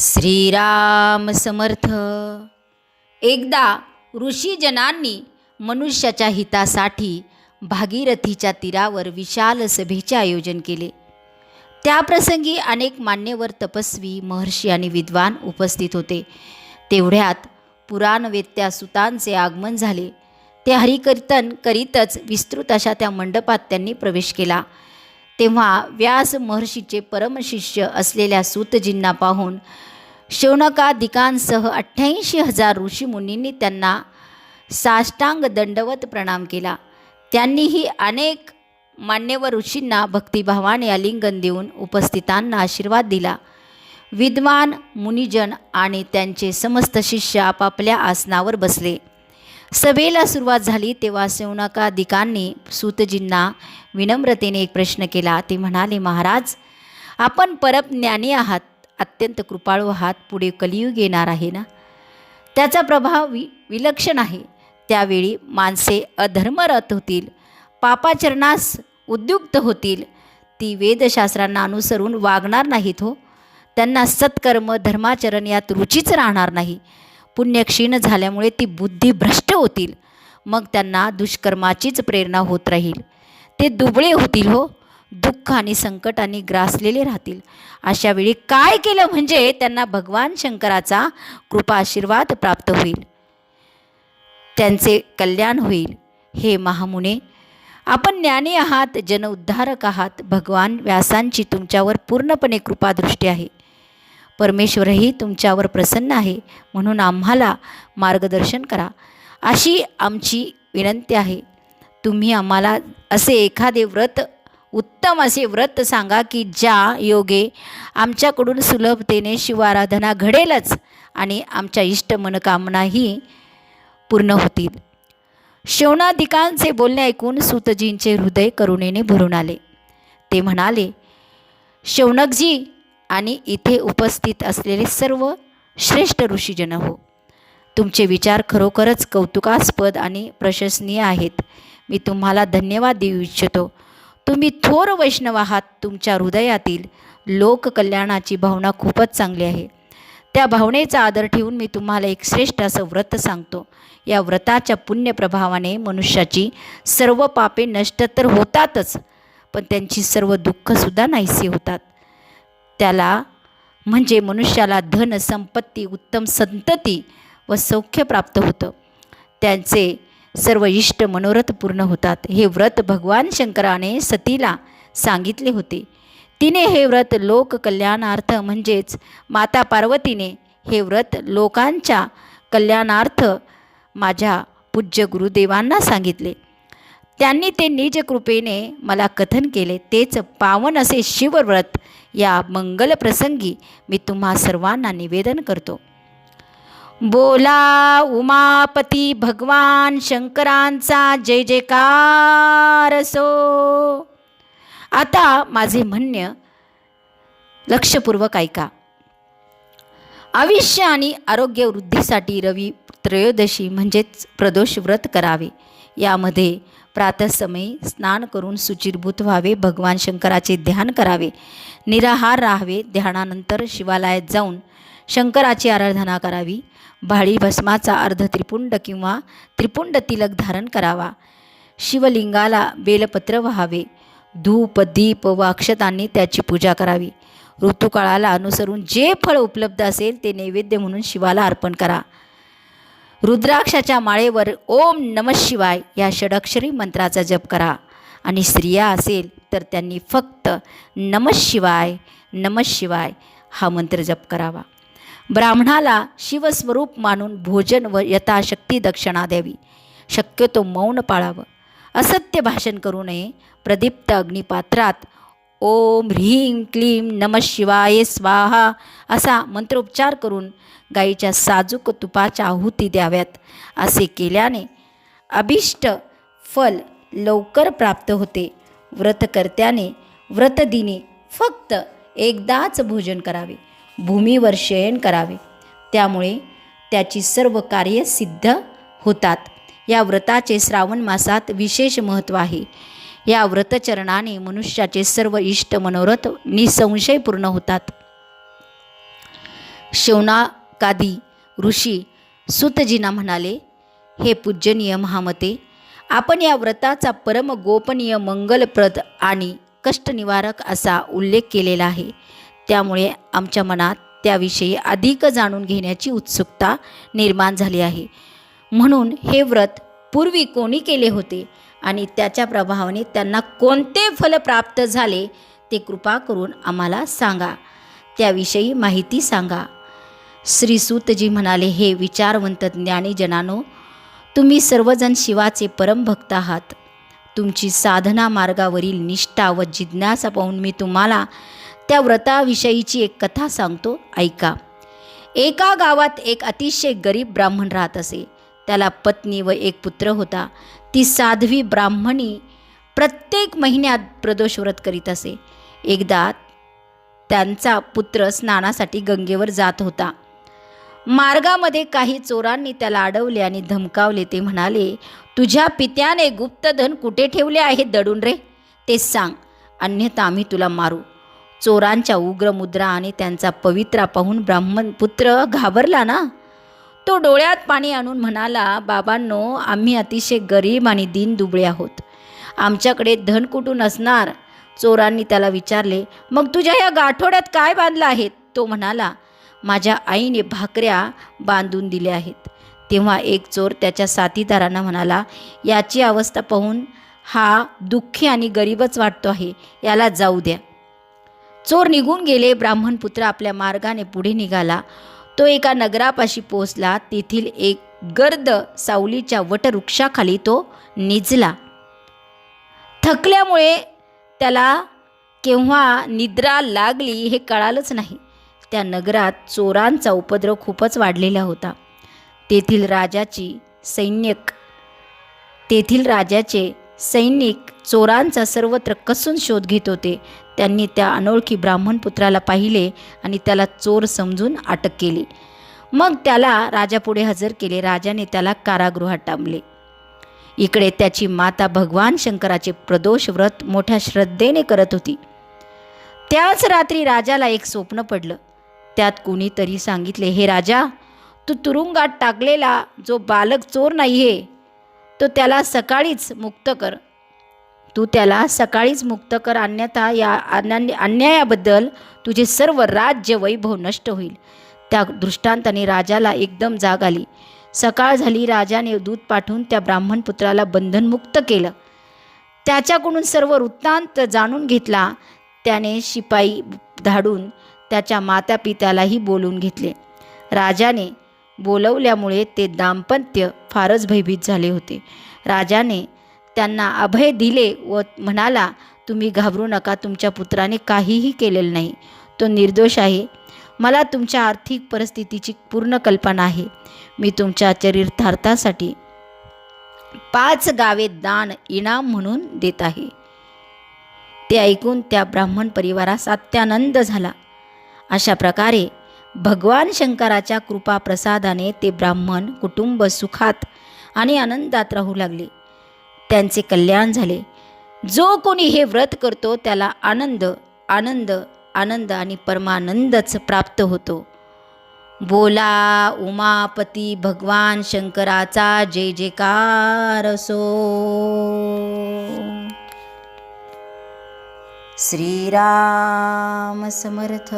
श्रीराम समर्थ. एकदा ऋषीजनांनी मनुष्याच्या हितासाठी भागीरथीच्या तीरावर विशाल सभेचे आयोजन केले. त्याप्रसंगी अनेक मान्यवर तपस्वी महर्षी आणि विद्वान उपस्थित होते. तेवढ्यात पुराणवेत्या सुतांचे आगमन झाले. ते हरिकीर्तन करीतच विस्तृत अशा त्या मंडपात त्यांनी प्रवेश केला. तेव्हा व्यास महर्षीचे परमशिष्य असलेल्या सूतजींना पाहून शौनकादिकांसह अठ्ठ्याऐंशी हजार ऋषीमुनींनी त्यांना साष्टांग दंडवत प्रणाम केला. त्यांनीही अनेक मान्यवर ऋषींना भक्तिभावाने आलिंगन देऊन उपस्थितांना आशीर्वाद दिला. विद्वान मुनिजन आणि त्यांचे समस्त शिष्य आपापल्या आसनावर बसले. सभेला सुरुवात झाली तेव्हा सेवनकादिकांनी सूतजींना विनम्रतेने एक प्रश्न केला. ते म्हणाले महाराज आपण परमज्ञानी आहात. अत्यंत कृपाळू आहात पुढे कलियुग येणार आहे ना? त्याचा प्रभाव वि विलक्षण आहे. त्यावेळी माणसे अधर्मरत होतील पापाचरणास उद्युक्त होतील. ती वेदशास्त्रांना अनुसरून वागणार नाहीत हो. त्यांना सत्कर्म धर्माचरण यात रुचीच राहणार नाही. पुण्य क्षीण झाल्यामुळे ती बुद्धी भ्रष्ट होतील. मग त्यांना दुष्कर्माचीच प्रेरणा होत राहील. ते दुबळे होतील हो. दुःख आणि संकटाने ग्रासलेले राहतील. अशा वेळी काय केलं म्हणजे त्यांना भगवान शंकराचा कृपा आशीर्वाद प्राप्त होईल. त्यांचे कल्याण होईल. हे महामुने आपण ज्ञानी आहात जनउद्धारक आहात भगवान व्यासांची तुमच्यावर पूर्णपणे कृपादृष्टी आहे. परमेश्वरही तुमच्यावर प्रसन्न आहे म्हणून आम्हाला मार्गदर्शन करा. अशी आमची विनंती आहे. तुम्ही आम्हाला असे एखादे व्रत उत्तम असे व्रत सांगा की ज्या योगे आमच्याकडून सुलभतेने शिवाराधना घडेलच आणि आमच्या इष्ट मनकामनाही पूर्ण होतील. शोणाधिकांचे बोलणे ऐकून सुतजींचे हृदय करुणेने भरून आले. ते म्हणाले शौनकजी आणि इथे उपस्थित असलेले सर्व श्रेष्ठ ऋषीजन हो. तुमचे विचार खरोखरच कौतुकास्पद आणि प्रशंसनीय आहेत. मी तुम्हाला धन्यवाद देऊ इच्छितो. तुम्ही थोर वैष्णव आहात तुमच्या हृदयातील लोककल्याणाची भावना खूपच चांगली आहे. त्या भावनेचा आदर ठेवून मी तुम्हाला एक श्रेष्ठ असं व्रत सांगतो. या व्रताच्या पुण्यप्रभावाने मनुष्याची सर्व पापे नष्ट तर होतातच पण त्यांची सर्व दुःखसुद्धा नाहीसे होतात. त्याला म्हणजे मनुष्याला धन संपत्ती उत्तम संतती व सौख्य प्राप्त होतं. त्यांचे सर्व इष्ट मनोरथ पूर्ण होतात. हे व्रत भगवान शंकराने सतीला सांगितले होते. तिने हे व्रत लोककल्याणार्थ म्हणजेच माता पार्वतीने हे व्रत लोकांच्या कल्याणार्थ माझ्या पूज्य गुरुदेवांना सांगितले. त्यांनी ते निज कृपेने मला कथन केले. तेच पावन असे शिवव्रत या मंगल प्रसंगी मी तुम्हा सर्वांना निवेदन करतो. बोला उमापती भगवान शंकरांचा जय जयकार असो. आता माझे म्हणणे लक्षपूर्वक ऐका. आयुष्य आणि आरोग्य वृद्धीसाठी रवी त्रयोदशी म्हणजेच प्रदोष व्रत करावे. यामध्ये प्रातःसमयी स्नान करून सुचिरभूत व्हावे भगवान शंकराचे ध्यान करावे निराहार राहावे ध्यानानंतर शिवालयात जाऊन शंकराची आराधना करावी. भाळी भस्माचा अर्ध त्रिपुंड किंवा त्रिपुंड तिलक धारण करावा. शिवलिंगाला बेलपत्र व्हावे. धूप दीप व अक्षतांनी त्याची पूजा करावी. ऋतुकाळाला अनुसरून जे फळ उपलब्ध असेल ते नैवेद्य म्हणून शिवाला अर्पण करा. रुद्राक्षाच्या माळेवर ओम नम शिवाय या षडक्षरी मंत्राचा जप करा. आणि स्त्रिया असेल तर त्यांनी फक्त नम शिवाय नम शिवाय हा मंत्र जप करावा. ब्राह्मणाला शिवस्वरूप मानून भोजन व यथाशक्ती दक्षिणा द्यावी. शक्यतो मौन पाळावं. असत्य भाषण करू नये. प्रदीप्त अग्निपात्रात ओम ह्रीं क्लीं नम शिवाय स्वाहा असा मंत्रोपचार करून गाईच्या साजूक तुपाच्या आहुती द्याव्यात. असे केल्याने अभिष्ट फल लवकर प्राप्त होते. व्रतकर्त्याने व्रतदिने फक्त एकदाच भोजन करावे. भूमीवर शयन करावे. त्यामुळे त्याची सर्व कार्य सिद्ध होतात. या व्रताचे श्रावण मासात विशेष महत्त्व आहे. या व्रतचरणाने मनुष्याचे सर्व इष्ट मनोरथ निसंशय पूर्ण होतात. शौनाकादी ऋषी सुतजीना म्हणाले हे पूजनीय महामते आपण या व्रताचा परम गोपनीय मंगलप्रद आणि कष्टनिवारक असा उल्लेख केलेला आहे. त्यामुळे आमच्या मनात त्याविषयी अधिक जाणून घेण्याची उत्सुकता निर्माण झाली आहे. म्हणून हे व्रत पूर्वी कोणी केले होते आणि त्याच्या प्रभावाने त्यांना कोणते फल प्राप्त झाले ते कृपा करून आम्हाला सांगा. त्याविषयी माहिती सांगा. श्री सूतजी म्हणाले हे विचारवंत ज्ञानीजनानो तुम्ही सर्वजण शिवाचे परमभक्त आहात. तुमची साधना मार्गावरील निष्ठा व जिज्ञासा पाहून मी तुम्हाला त्या व्रताविषयीची एक कथा सांगतो. ऐका. एका गावात एक अतिशय गरीब ब्राह्मण राहत असे. त्याला पत्नी व एक पुत्र होता. ती साध्वी ब्राह्मणी प्रत्येक महिन्यात प्रदोष व्रत करीत असे. एकदा त्यांचा पुत्र स्नानासाठी गंगेवर जात होता. मार्गामध्ये काही चोरांनी त्याला अडवले आणि धमकावले. ते म्हणाले तुझ्या पित्याने गुप्तधन कुठे ठेवले आहे दडून रे? ते सांग. अन्यथा आम्ही तुला मारू. चोरांच्या उग्र मुद्रा आणि त्यांचा पवित्रा पाहून ब्राह्मण पुत्र घाबरला ना? तो डोळ्यात पाणी आणून म्हणाला बाबांनो आम्ही अतिशय गरीब आणि दीन दुबळे आहोत. आमच्याकडे धन कुठून असणार? चोरांनी त्याला विचारले मग तुझ्या या गाठोड्यात काय बांधलं आहे? तो म्हणाला माझ्या आईने भाकऱ्या बांधून दिल्या आहेत. तेव्हा एक चोर त्याच्या साथीदारांना म्हणाला याची अवस्था पाहून हा दुःखी आणि गरीबच वाटतो आहे. याला जाऊ द्या. चोर निघून गेले ब्राह्मण पुत्र आपल्या मार्गाने पुढे निघाला. तो एका नगरापाशी पोचला तेथील एक गर्द सावलीच्या वटवृक्षाखाली तो निजला. थकल्यामुळे त्याला केव्हा निद्रा लागली हे कळालंच नाही. त्या नगरात चोरांचा उपद्रव खूपच वाढलेला होता. तेथील राजाची सैन्यक तेथील राजाचे सैनिक चोरांचा सर्वत्र कसून शोध घेत होते. त्यांनी त्या अनोळखी ब्राह्मण पुत्राला पाहिले आणि त्याला चोर समजून अटक केली. मग त्याला राजापुढे हजर केले. राजाने त्याला कारागृहात टांबले. इकडे त्याची माता भगवान शंकराचे प्रदोष व्रत मोठ्या श्रद्धेने करत होती. त्याच रात्री राजाला एक स्वप्न पडलं. त्यात कुणीतरी सांगितले हे राजा तू तुरुंगात टाकलेला जो बालक चोर नाही आहे तो त्याला सकाळीच मुक्त कर. तू त्याला सकाळीच मुक्त कर अन्यथा या अन्या अन्यायाबद्दल तुझे सर्व राज्य वैभव नष्ट होईल. त्या दृष्टांताने राजाला एकदम जाग आली. सकाळ झाली राजाने दूध पाठवून त्या ब्राह्मण पुत्राला बंधनमुक्त केलं. त्याच्याकडून सर्व वृत्तांत जाणून घेतला. त्याने शिपाई धाडून त्याच्या मातापित्यालाही बोलून घेतले. राजाने बोलवल्यामुळे ते दाम्पत्य फारच भयभीत झाले होते. राजाने त्यांना अभय दिले व म्हणाला तुम्ही घाबरू नका तुमच्या पुत्राने काहीही केलेलं नाही. तो निर्दोष आहे. मला तुमच्या आर्थिक परिस्थितीची पूर्ण कल्पना आहे. मी तुमच्या चरितार्थासाठी पाच गावे दान इनाम म्हणून देत आहे. ते ऐकून त्या ब्राह्मण परिवारास अत्यानंद झाला. अशा प्रकारे भगवान शंकराच्या कृपा प्रसादाने ते ब्राह्मण कुटुंब सुखात आणि आनंदात राहू लागले. त्यांचे कल्याण झाले. जो कोणी हे व्रत करतो त्याला आनंद आनंद आनंद आणि परमानंदच प्राप्त होतो. बोला उमापती भगवान शंकराचा जय जयकार असो. श्रीराम समर्थ.